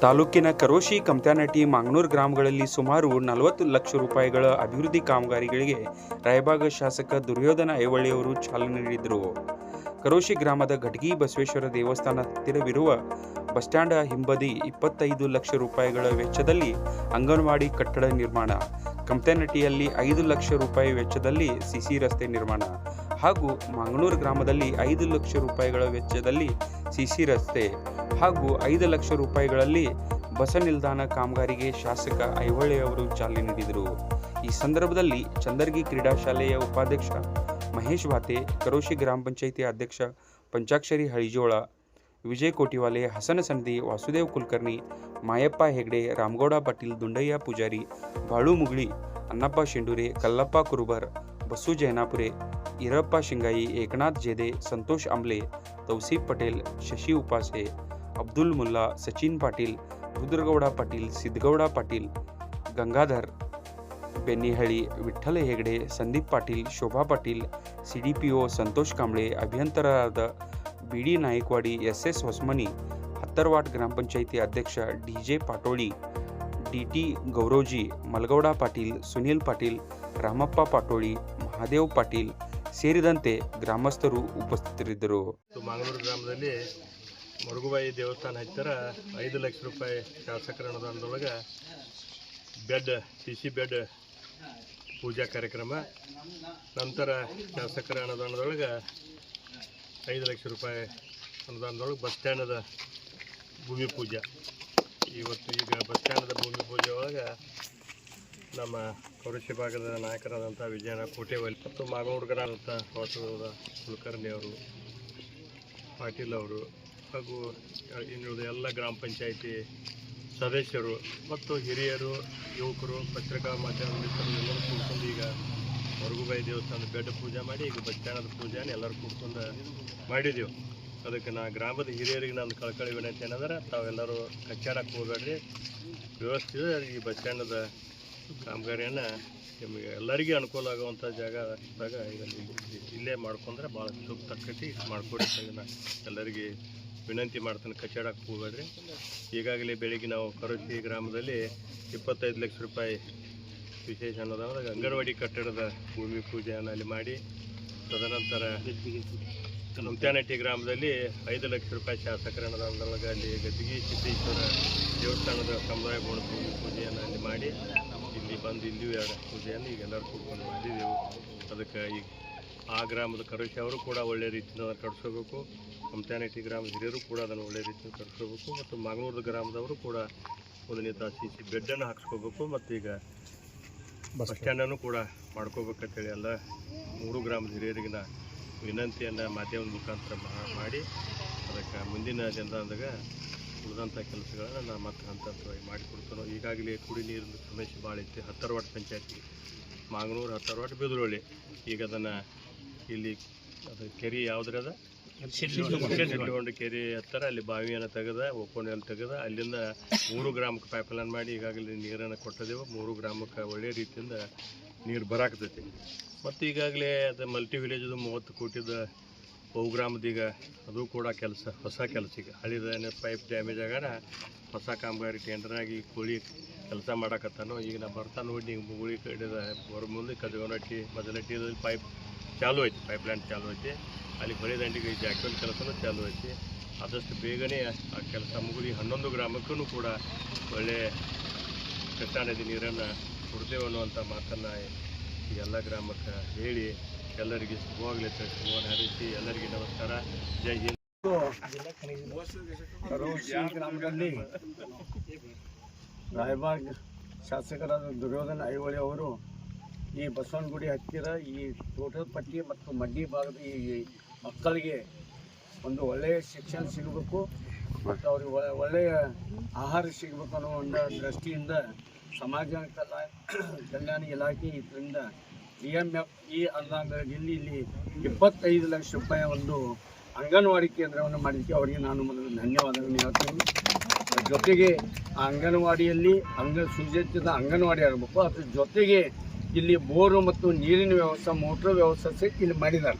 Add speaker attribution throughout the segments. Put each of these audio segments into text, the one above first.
Speaker 1: ತಾಲೂಕಿನ ಕರೋಶಿ ಕಮ್ತಾನಟಿ ಮಾಂಗನೂರು ಗ್ರಾಮಗಳಲ್ಲಿ ಸುಮಾರು ನಲವತ್ತು ಲಕ್ಷ ರೂಪಾಯಿಗಳ ಅಭಿವೃದ್ಧಿ ಕಾಮಗಾರಿಗಳಿಗೆ ರಾಯಬಾಗ ಶಾಸಕ ದುರ್ಯೋಧನ ಐವಳ್ಳಿಯವರು ಚಾಲನೆ ನೀಡಿದರು. ಕರೋಶಿ ಗ್ರಾಮದ ಘಟಗಿ ಬಸವೇಶ್ವರ ದೇವಸ್ಥಾನ ಹತ್ತಿರವಿರುವ ಬಸ್ ಸ್ಟ್ಯಾಂಡ್ ಹಿಂಬದಿ ಇಪ್ಪತ್ತೈದು ಲಕ್ಷ ರೂಪಾಯಿಗಳ ವೆಚ್ಚದಲ್ಲಿ ಅಂಗನವಾಡಿ ಕಟ್ಟಡ ನಿರ್ಮಾಣ ಕಮ್ತಾನಟಿಯಲ್ಲಿ ಐದು ಲಕ್ಷ ರೂಪಾಯಿ ವೆಚ್ಚದಲ್ಲಿ ಸಿಸಿ ರಸ್ತೆ ನಿರ್ಮಾಣ ಹಾಗೂ ಮಂಗಳೂರು ಗ್ರಾಮದಲ್ಲಿ ಐದು ಲಕ್ಷ ರೂಪಾಯಿಗಳ ವೆಚ್ಚದಲ್ಲಿ ಸಿಸಿ ರಸ್ತೆ ಹಾಗೂ ಐದು ಲಕ್ಷ ರೂಪಾಯಿಗಳಲ್ಲಿ ಬಸ ನಿಲ್ದಾಣ ಕಾಮಗಾರಿಗೆ ಶಾಸಕ ಐಹೊಳೆ ಅವರು ಚಾಲನೆ ನೀಡಿದರು. ಈ ಸಂದರ್ಭದಲ್ಲಿ ಚಂದರ್ಗಿ ಕ್ರೀಡಾ ಶಾಲೆಯ ಉಪಾಧ್ಯಕ್ಷ ಮಹೇಶ್ ಭಾತೆ, ಕರೋಶಿ ಗ್ರಾಮ ಪಂಚಾಯಿತಿ ಅಧ್ಯಕ್ಷ ಪಂಚಾಕ್ಷರಿ ಹಳಿಜೋಳ, ವಿಜಯ್ ಕೋಟಿವಾಲೆ, ಹಸನ ಸಂಧಿ, ವಾಸುದೇವ್ ಕುಲಕರ್ಣಿ, ಮಾಯಪ್ಪ ಹೆಗ್ಡೆ, ರಾಮಗೌಡ ಪಾಟೀಲ್, ದುಂಡಯ್ಯ ಪೂಜಾರಿ, ಬಾಳು ಮುಗುಳಿ ಅನ್ನಪ್ಪ ಶೆಂಡೂರೆ, ಕಲ್ಲಪ್ಪ ಕುರುಬರ್ बसू जैनापुरे Irappa Shingai Eknath Jede Santosh Ambale Tauseef Patel Shashi Upase Abdul Mulla Sachin Patil Rudragouda Patil Siddhagouda Patil Gangadhar Benihali Vitthal Hegde Sandeep Patil Shobha Patil C D P O Santosh Kamble अभियंतरार्द B D Naikwadi S S Hosamani Hattarwat ग्रामपंचायती अध्यक्ष D J Patoli D T गौरवजी Malagouda Patil Sunil Patil Ramappa Patoli Mahadev Patil ಸೇರಿದಂತೆ ಗ್ರಾಮಸ್ಥರು ಉಪಸ್ಥಿತರಿದ್ದರು.
Speaker 2: ಮಂಗಳೂರು ಗ್ರಾಮದಲ್ಲಿ ಮರುಗುಬಾಯಿ ದೇವಸ್ಥಾನ ಹತ್ತಿರ ಐದು ಲಕ್ಷ ರೂಪಾಯಿ ಶಾಸಕರ ಅನುದಾನದೊಳಗೆ ಬೆಡ್ ಸಿ ಸಿ ಬೆಡ್ ಪೂಜಾ ಕಾರ್ಯಕ್ರಮ, ನಂತರ ಶಾಸಕರ ಅನುದಾನದೊಳಗೆ ಐದು ಲಕ್ಷ ರೂಪಾಯಿ ಅನುದಾನದೊಳಗೆ ಬಸ್ ಸ್ಟ್ಯಾಂಡದ ಭೂಮಿ ಪೂಜೆ. ಇವತ್ತು ಈಗ ಬಸ್ ಸ್ಟ್ಯಾಂಡದ ಭೂಮಿ ಪೂಜೆ ಒಳಗೆ ನಮ್ಮ ಕೌರಶಿ ಭಾಗದ ನಾಯಕರಾದಂಥ ವಿಜಯನ ಕೋಟೆವಲ್ಲಿ ಮತ್ತು ಮಾಗನೂರು ಗ್ರಾಮದ ವಾಸದ ಕುಲಕರ್ಣಿ ಅವರು, ಪಾಟೀಲ್ ಅವರು ಹಾಗೂ ಇನ್ನುಳಿದ ಎಲ್ಲ ಗ್ರಾಮ ಪಂಚಾಯಿತಿ ಸದಸ್ಯರು ಮತ್ತು ಹಿರಿಯರು, ಯುವಕರು ಪತ್ರಿಕಾ ಮಾಧ್ಯಮ ಎಲ್ಲರೂ ಕೂಡ್ಕೊಂಡು ಈಗ ಹೊರಗುಬಾಯಿ ದೇವಸ್ಥಾನದ ಬೆಡ್ ಪೂಜೆ ಮಾಡಿ, ಈಗ ಬಸ್ಟ್ಯಾಂಡದ ಪೂಜೆಯನ್ನು ಎಲ್ಲರೂ ಕೂಡ್ಕೊಂಡು ಮಾಡಿದೆವು. ಅದಕ್ಕೆ ನಾ ಗ್ರಾಮದ ಹಿರಿಯರಿಗೆ ನಾನು ಕಳ್ಕಳಿ ವಿನಂತಿ ಏನಂದ್ರೆ ತಾವೆಲ್ಲರೂ ಕಚ್ಚಾಡಕ್ಕೆ ಹೋಗಬೇಡ್ರಿ. ವ್ಯವಸ್ಥೆ ಈ ಬಸ್ ಕಾಮಗಾರಿಯನ್ನು ನಿಮಗೆ ಎಲ್ಲರಿಗೂ ಅನುಕೂಲ ಆಗುವಂಥ ಜಾಗದಾಗ ಈಗ ಇಲ್ಲಿ- ಮಾಡ್ಕೊಂಡ್ರೆ ಭಾಳ ಸೂಕ್ತ ಆಕೈತಿ. ಮಾಡಿಕೊಡಿ ಅದನ್ನು ಎಲ್ಲರಿಗೆ ವಿನಂತಿ ಮಾಡ್ತಾನೆ ಕಚೇಡಕ್ಕೆ ಹೋಗ್ಬೇಡ್ರಿ. ಈಗಾಗಲೇ ಬೆಳಿಗ್ಗೆ ನಾವು ಕರುಚಿ ಗ್ರಾಮದಲ್ಲಿ ಇಪ್ಪತ್ತೈದು ಲಕ್ಷ ರೂಪಾಯಿ ವಿಶೇಷ ಅನ್ನೋದಾದ್ರೆ ಅಂಗನವಾಡಿ ಕಟ್ಟಡದ ಭೂಮಿ ಪೂಜೆಯನ್ನು ಅಲ್ಲಿ ಮಾಡಿ, ತದನಂತರ ಮುಂತ್ಯಾನಟ್ಟಿ ಗ್ರಾಮದಲ್ಲಿ ಐದು ಲಕ್ಷ ರೂಪಾಯಿ ಶಾಸಕರ ಅಲ್ಲಿ ಗದ್ದಿಗೆ ಸಿದ್ದೇಶ್ವರ ದೇವಸ್ಥಾನದ ಸಮುದಾಯ ಭೂಮಿ ಪೂಜೆಯನ್ನು ಅಲ್ಲಿ ಮಾಡಿ ಇಲ್ಲಿ ಬಂದು ಇಲ್ಲಿಯೂ ಎರಡು ಪೂಜೆಯನ್ನು ಈಗ ಎಲ್ಲರೂ ಕೂತ್ಕೊಂಡು ಬಂದಿದ್ದೆವು. ಅದಕ್ಕೆ ಈಗ ಆ ಗ್ರಾಮದ ಕರುಷಿ ಅವರು ಕೂಡ ಒಳ್ಳೆಯ ರೀತಿಯಿಂದ ಅದನ್ನು ಕಟ್ಸ್ಕೋಬೇಕು. ಕಂಪ್ಯಾನಿಟಿ ಗ್ರಾಮದ ಹಿರಿಯರು ಕೂಡ ಅದನ್ನು ಒಳ್ಳೆಯ ರೀತಿಯಿಂದ ಕಟ್ಸ್ಕೋಬೇಕು. ಮತ್ತು ಮಂಗಳೂರು ಗ್ರಾಮದವರು ಕೂಡ ಮೊದಲನೇ ತಾಸಿ ಸಿ ಬೆಡ್ಡನ್ನು ಹಾಕ್ಸ್ಕೋಬೇಕು. ಮತ್ತು ಈಗ ಬಸ್ ಸ್ಟ್ಯಾಂಡನ್ನು ಕೂಡ ಮಾಡ್ಕೋಬೇಕಂತೇಳಿ ಎಲ್ಲ ಮೂರು ಗ್ರಾಮದ ಹಿರಿಯರಿಗಿನ ವಿನಂತಿಯನ್ನು ಮಾಧ್ಯಮದ ಮುಖಾಂತರ ಮಾಡಿ. ಅದಕ್ಕೆ ಮುಂದಿನ ದಿನದಾಗ ಉಳಿದಂಥ ಕೆಲಸಗಳನ್ನು ನಾನು ಮತ್ತೆ ಹಂತ ಹಂತವಾಗಿ ಮಾಡಿಕೊಡ್ತಾನೋ, ಈಗಾಗಲೇ ಕುಡಿ ನೀರಿನ ಸಮಸ್ಯೆ ಭಾಳ ಐತಿ. ಹತ್ತರವಾಟ ಪಂಚಾಯತಿ ಮಾಗನೂರು ಹತ್ತರವಾಟ ಬಿದ್ರೋಳಿ. ಈಗ ಅದನ್ನು ಇಲ್ಲಿ ಅದು ಕೆರೆ ಯಾವುದ್ರ ಅದ? ಇಟ್ಕೊಂಡು ಕೆರೆ ಹತ್ತಿರ, ಅಲ್ಲಿ ಬಾವಿಯನ್ನು ತೆಗೆದ ಒಪ್ಪಣೆಯನ್ನು ತೆಗೆದ, ಅಲ್ಲಿಂದ ಮೂರು ಗ್ರಾಮಕ್ಕೆ ಪೈಪ್ಲೈನ್ ಮಾಡಿ ಈಗಾಗಲೇ ನೀರನ್ನು ಕೊಟ್ಟಿದ್ದೆವು. ಮೂರು ಗ್ರಾಮಕ್ಕೆ ಒಳ್ಳೆಯ ರೀತಿಯಿಂದ ನೀರು ಬರಾಕತೈತಿ ಮತ್ತು ಈಗಾಗಲೇ ಅದು ಮಲ್ಟಿ ವಿಲೇಜದು ಮೂವತ್ತು ಕೋಟಿದ ಬಹುಗ್ರಾಮದ ಈಗ ಅದು ಕೂಡ ಕೆಲಸ, ಹೊಸ ಕೆಲಸ ಈಗ. ಹಳಿದ ಪೈಪ್ ಡ್ಯಾಮೇಜ್ ಆಗಾರ ಹೊಸ ಕಾಮಗಾರಿ ಟೆಂಡರ್ನಾಗಿ ಕೋಳಿ ಕೆಲಸ ಮಾಡಕತ್ತಾನು, ಈಗ ನಾ ಬರ್ತಾ ನೋಡಿ ಈಗ ಮುಗುಳಿ ಕಡಿದ ಹೊರ ಮುಂದೆ ಕದಗನಟ್ಟಿ ಮೊದಲಟ್ಟಿದಲ್ಲಿ ಪೈಪ್ ಚಾಲು ಐತಿ ಪೈಪ್ ಲೈನ್ ಚಾಲು ಐತಿ. ಅಲ್ಲಿ ಬಳಿ ದಂಡಿಗೆ ಜಾಕ್ವೆಲ್ ಕೆಲಸನೂ ಚಾಲು ಐತಿ. ಆದಷ್ಟು ಬೇಗನೆ ಆ ಕೆಲಸ ಮುಗುಳಿ ಹನ್ನೊಂದು ಗ್ರಾಮಕ್ಕೂ ಕೂಡ ಒಳ್ಳೆಯ ಕೃಷ್ಣಾ ನದಿ ನೀರನ್ನು ಕೊಡ್ತೇವೆ ಅನ್ನುವಂಥ ಮಾತನ್ನು ಎಲ್ಲ ಗ್ರಾಮಕ್ಕೆ ಹೇಳಿ ಎಲ್ಲರಿಗೆ ಶುಭವಾಗಲಿ ಅಂತ ಶುಭವನ್ನು ಹರಿಸಿ ಎಲ್ಲರಿಗೆ ನಮಸ್ಕಾರ. ಜೈ ಹಿಂದ್.
Speaker 3: ರಾಯಬಾಗ್ ಶಾಸಕರಾದ ದುರ್ಯೋಧನ ಐಹೊಳೆ ಅವರು ಈ ಬಸವನಗುಡಿ ಹತ್ತಿರ ಈ ತೋಟದಪಟ್ಟಿ ಮತ್ತು ಮಡ್ಡಿ ಭಾಗದ ಈ ಮಕ್ಕಳಿಗೆ ಒಂದು ಒಳ್ಳೆಯ ಶಿಕ್ಷಣ ಸಿಗಬೇಕು ಮತ್ತು ಅವ್ರಿಗೆ ಒಳ್ಳೆ- ಒಳ್ಳೆಯ ಆಹಾರ ಸಿಗಬೇಕು ಅನ್ನೋ ಒಂದು ದೃಷ್ಟಿಯಿಂದ ಸಮಾಜ ಕಲ್ಯಾಣ ಇಲಾಖೆ ಇದರಿಂದ ಇ ಎಂ ಎಫ್ ಅನುದಾನದಲ್ಲಿ ಇಲ್ಲಿ ಇಪ್ಪತ್ತೈದು ಲಕ್ಷ ರೂಪಾಯಿ ಒಂದು ಅಂಗನವಾಡಿ ಕೇಂದ್ರವನ್ನು ಮಾಡಿದ್ದಕ್ಕೆ ಅವರಿಗೆ ನಾನು ಮೊದಲು ಧನ್ಯವಾದಗಳನ್ನು ಹೇಳ್ತೀನಿ. ಜೊತೆಗೆ ಆ ಅಂಗನವಾಡಿಯಲ್ಲಿ ಅಂಗ ಸುಸಜ್ಜಿತ ಅಂಗನವಾಡಿ ಆಗಬೇಕು ಅದ್ರ ಜೊತೆಗೆ ಇಲ್ಲಿ ಬೋರು ಮತ್ತು ನೀರಿನ ವ್ಯವಸ್ಥೆ, ಮೋಟ್ರ್ ವ್ಯವಸ್ಥೆ ಸಹ ಇಲ್ಲಿ ಮಾಡಿದ್ದಾರೆ.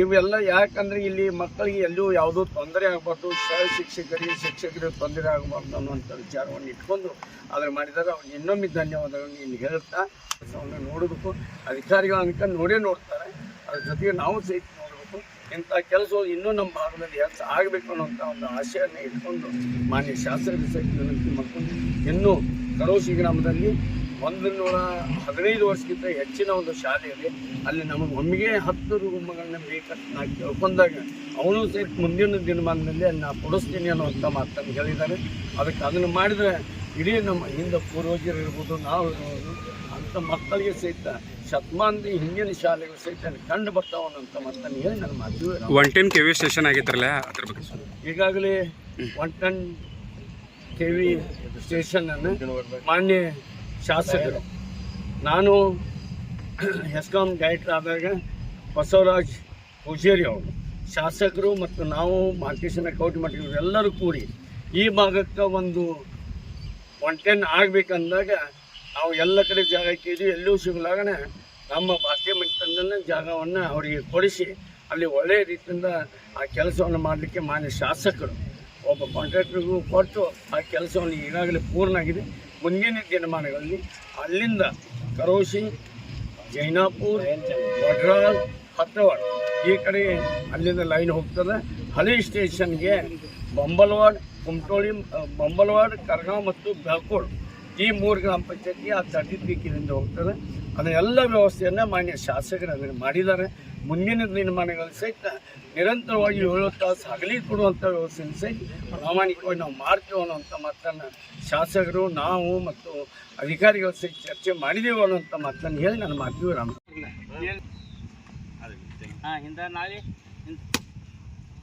Speaker 3: ಇವೆಲ್ಲ ಯಾಕಂದ್ರೆ ಇಲ್ಲಿ ಮಕ್ಕಳಿಗೆ ಎಲ್ಲೂ ಯಾವುದೂ ತೊಂದರೆ ಆಗಬಾರ್ದು, ಸಹ ಶಿಕ್ಷಕರಿಗೆ ಶಿಕ್ಷಕರಿಗೆ ತೊಂದರೆ ಆಗಬಾರ್ದು ಅನ್ನುವಂಥ ವಿಚಾರವನ್ನು ಇಟ್ಕೊಂಡು ಅದನ್ನು ಮಾಡಿದಾಗ ಅವ್ರಿಗೆ ಇನ್ನೊಮ್ಮೆ ಧನ್ಯವಾದಗಳನ್ನು ಇಲ್ಲಿ ಹೇಳ್ತಾ ಕೆಲಸವನ್ನು ನೋಡಬೇಕು ಅಧಿಕಾರಿಗಳು ಅನ್ಕೊಂಡು ನೋಡೇ ನೋಡ್ತಾರೆ. ಅದ್ರ ಜೊತೆಗೆ ನಾವು ಸಹಿತ ನೋಡಬೇಕು. ಇಂಥ ಕೆಲಸವು ಇನ್ನೂ ನಮ್ಮ ಭಾಗದಲ್ಲಿ ಹೆಚ್ಚು ಆಗಬೇಕು ಅನ್ನೋಂಥ ಒಂದು ಆಶೆಯನ್ನು ಇಟ್ಕೊಂಡು ಮಾನ್ಯ ಶಾಸಕರ ಸಹಿತ ವಿನಂತಿ ಮಾಡಿಕೊಂಡು ಇನ್ನೂ ಕರೋಶಿ ಗ್ರಾಮದಲ್ಲಿ ಒಂದು ನೂರ ಹದಿನೈದು ವರ್ಷಕ್ಕಿಂತ ಹೆಚ್ಚಿನ ಒಂದು ಶಾಲೆಯಲ್ಲಿ ಅಲ್ಲಿ ನಮಗೆ ಒಮ್ಮೆಗೆ ಹತ್ತು ರೂಮಗಳನ್ನ ಬೇಕಂತ ನಾ ಕೇಳ್ಕೊಂಡಾಗ ಅವನು ಸಹಿತ ಮುಂದಿನ ದಿನಮಾನದಲ್ಲಿ ಅಲ್ಲಿ ನಾ ಕೊಡಿಸ್ತೀನಿ ಅಂತ ಮಾತನ್ನು ಹೇಳಿದ್ದಾರೆ. ಅದಕ್ಕೆ ಅದನ್ನು ಮಾಡಿದರೆ ಇಡೀ ನಮ್ಮ ಹಿಂದೆ ಪೂರ್ವಜರು ಇರ್ಬೋದು ನಾವು ಇರ್ಬೋದು ಅಂಥ ಮಕ್ಕಳಿಗೆ ಸಹಿತ ಶತಮಾನದ ಹಿಂದಿನ ಶಾಲೆಗಳು ಸಹಿತ ಕಂಡು ಬರ್ತಾವ ಮತ್ತೆ ಹೇಳಿ ನನ್ನ ಮಾತು.
Speaker 1: One ten K V station ಆಗಿದ್ರಲ್ಲ ಅದ್ರ ಬಗ್ಗೆ
Speaker 3: ಈಗಾಗಲೇ ಒನ್ ಟೆನ್ ಕೆ ವಿ ಸ್ಟೇಷನನ್ನು ಮಾನ್ಯ ಶಾಸಕರು ನಾನು ಹೆಸ್ಕಾಂ ಡೈರೆಕ್ಟರ್ ಆದಾಗ ಬಸವರಾಜ್ ಹುಜೇರಿ ಅವರು ಶಾಸಕರು ಮತ್ತು ನಾವು ಮಾರ್ಕೇಶನ ಕೌಟಿ ಮಠಗಳು ಎಲ್ಲರೂ ಕೂಡಿ ಈ ಭಾಗಕ್ಕೆ ಒಂದು ಒನ್ ಆಗ್ಬೇಕಂದಾಗ ನಾವು ಎಲ್ಲ ಕಡೆ ಜಾಗ ಕೇಳಿದ್ವಿ ಎಲ್ಲೂ ಸಿಗಲಾಗಣ ನಮ್ಮ ಭಾಷೆ ಮಟ್ಟದಲ್ಲಿ ಜಾಗವನ್ನು ಅವರಿಗೆ ಕೊಡಿಸಿ, ಅಲ್ಲಿ ಒಳ್ಳೆಯ ರೀತಿಯಿಂದ ಆ ಕೆಲಸವನ್ನು ಮಾಡಲಿಕ್ಕೆ ಮಾನ್ಯ ಶಾಸಕರು, ಒಬ್ಬ ಕಾಂಟ್ರಾಕ್ಟ್ರಿಗೂ ಕೊಟ್ಟು ಆ ಕೆಲಸವನ್ನು ಈಗಾಗಲೇ ಪೂರ್ಣ ಆಗಿದೆ ಮುಂದಿನ ದಿನಮಾನಗಳಲ್ಲಿ ಅಲ್ಲಿಂದ ಕರೋಶಿ ಜೈನಾಪುರ್ ವಡ್ರಾಲ್ ಹತ್ತವಾಡ್ ಈ ಕಡೆ ಅಲ್ಲಿಂದ ಲೈನ್ ಹೋಗ್ತದೆ. ಹಳಿ ಸ್ಟೇಷನ್ಗೆ ಬೊಂಬಲ್ವಾಡ್ ಕುಮಟೋಳಿ ಅ, ಕರ್ಗಾವ್ ಮತ್ತು ಬೆಳ್ಕೋಡ್ ಈ ಮೂರು ಗ್ರಾಮ ಪಂಚಾಯತಿ ಆ ತರ್ಟಿ ತ್ರೀ ಹೋಗ್ತದೆ. ಹೋಗ್ತದೆ ಅದನ್ನೆಲ್ಲ ವ್ಯವಸ್ಥೆಯನ್ನು ಮಾನ್ಯ ಶಾಸಕರು ಅದನ್ನು ಮಾಡಿದ್ದಾರೆ. ಮುಂದಿನ ದಿನಮಾನಗಳು ಸಹಿತ ನಿರಂತರವಾಗಿ ಏಳು ತಾಸು ಹಗಲಿ ಕೊಡುವಂಥ ವ್ಯವಸ್ಥೆಯನ್ನು ಸಹಿತ ಪ್ರಾಮಾಣಿಕವಾಗಿ ನಾವು ಮಾಡ್ತೇವೆ ಅನ್ನೋಂಥ ಮಾತನ್ನು ಶಾಸಕರು ನಾವು ಮತ್ತು ಅಧಿಕಾರಿಗಳ ಸಹಿತ ಚರ್ಚೆ ಮಾಡಿದೆವು ಅನ್ನೋಂಥ ಮಾತನ್ನು ಹೇಳಿ ನಾನು ಮಾಡ್ತೀವಿ ರಾಮ
Speaker 4: ಹಾಂ ಹಿಂದೆ ನಾಳೆ.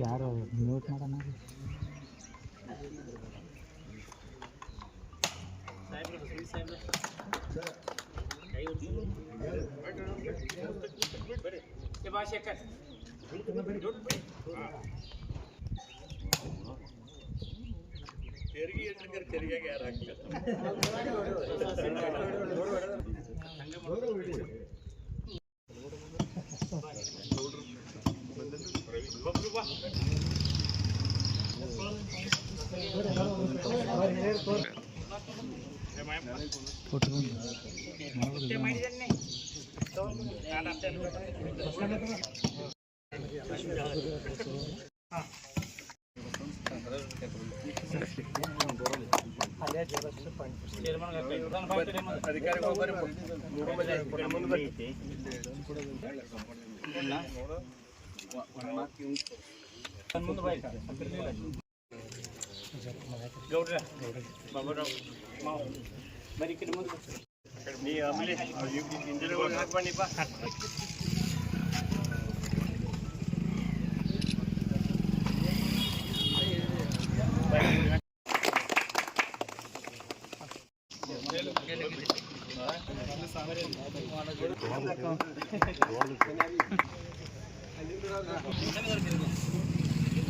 Speaker 4: ಯಾರು ಮ್ಯೂಟ್ ಮಾಡೋಣ
Speaker 2: ತೆರಿಗೆ ಇಟ್ಟಿರ್ತಾರೆ ತೆರಿಗೆಗೆ ಯಾರು ಹಾಕ್ತಾರೆ ಅಧಿಕಾರಿಗಳು ಬರ್ರಿ ಮೂರು ಮಂದಿ ಮುಂದೆ ಬರ್ರಿ
Speaker 4: ಗೌಡ್ರ ಬಾಬುರಾವ್ ಮಾವ್ ಬರೀ ಕಡೆ ಮುಂದೆ
Speaker 2: ನೀ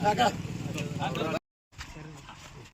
Speaker 2: కాకా